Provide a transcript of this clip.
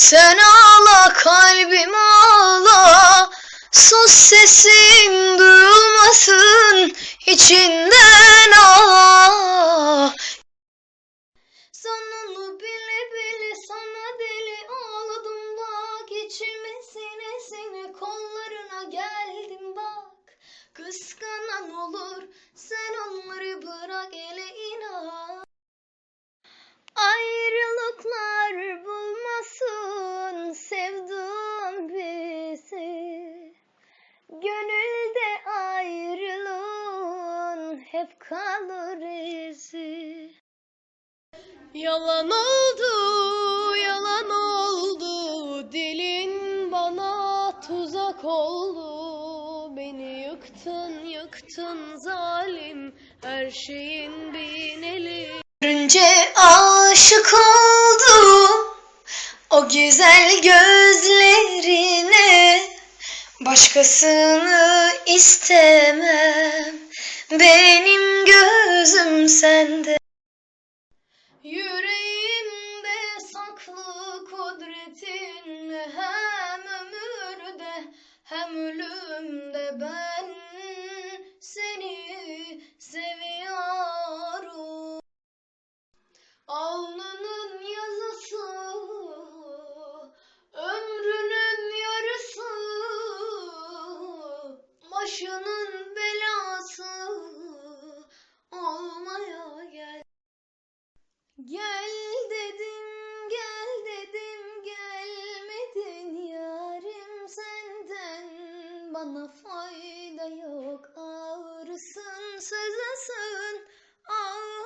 Sen ağla kalbim ağla. Sus sesim duyulmasın içinden ağla. Sonunu bile bile sana deli oldum bak içime sine sine kollarına geldim bak. Kıskanan hep kalır izi Yalan oldu, yalan oldu. Dilin bana tuzak oldu. Beni yıktın, yıktın zalim. Her şeyin bineli Görünce aşık oldum O güzel gözlerine. Başkasını istemem. Gözüm sende Yüreğimde saklı kudretin hem ömürde hem ölümde ben seni seviyorum. Alnının yazısı, ömrünün yarısı, başının Gel dedim, gel dedim, gelmedin yarim senden. Bana fayda yok.